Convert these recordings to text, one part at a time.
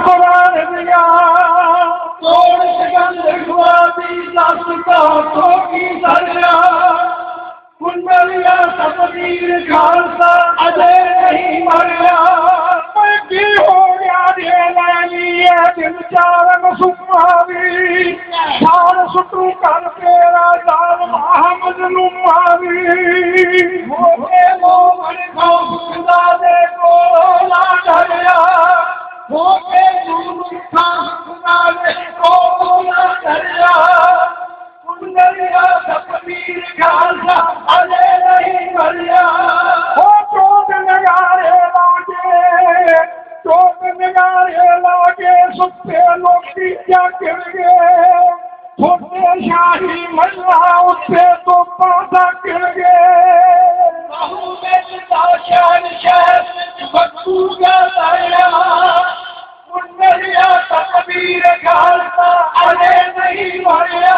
قرآن دیا توڑ سکندر خوابی دست کا کی دریا کنڈلیا تقدیر خالصہ اجے نہیں مریا میں کی ہو گیا دے لینی ہے دل چارن سماوی شان سٹو کر تیرا جان محمد نماوی ہو شہر شہر تقدیر خالصہ اجے نہیں مریا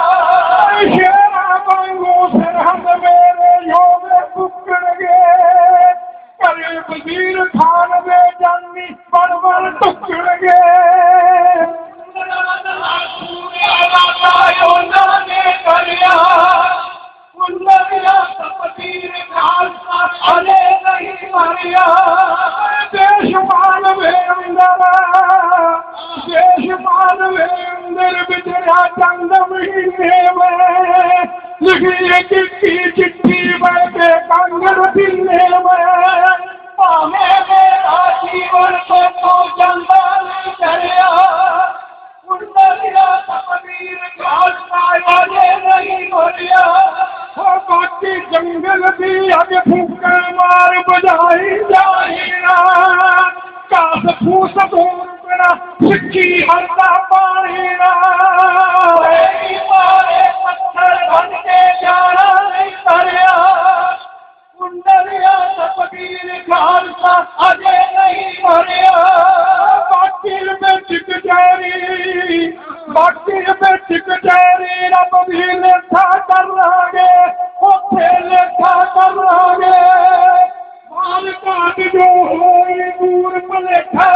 شیرا مانگو سرحد میرے یوم کرے وزیر خان دے جانی بڑ بڑ ٹکڑ گئے۔ دیش دیش مانوے اندر اندر بچرا چند مہینے میں لکھی چٹھی چٹھی میں بے کنگڑ دلے میں پامے میرا جیون کو تو چند نہیں کریا کنڈلیا تقدیر خالصہ والے نہیں مریا ہو باقی جنگل بھی اب پھوکے مار بجائی جائی نا۔ کاس پھوس سچی ہرتا پانی مارے پتھر بن کے جانا تقدیر خالصہ اجے نہیں مریا۔ میں ٹک جاری میں ٹک جاری رب بھی کر اوتھے کر مال جو ہوئی دور ملیکھا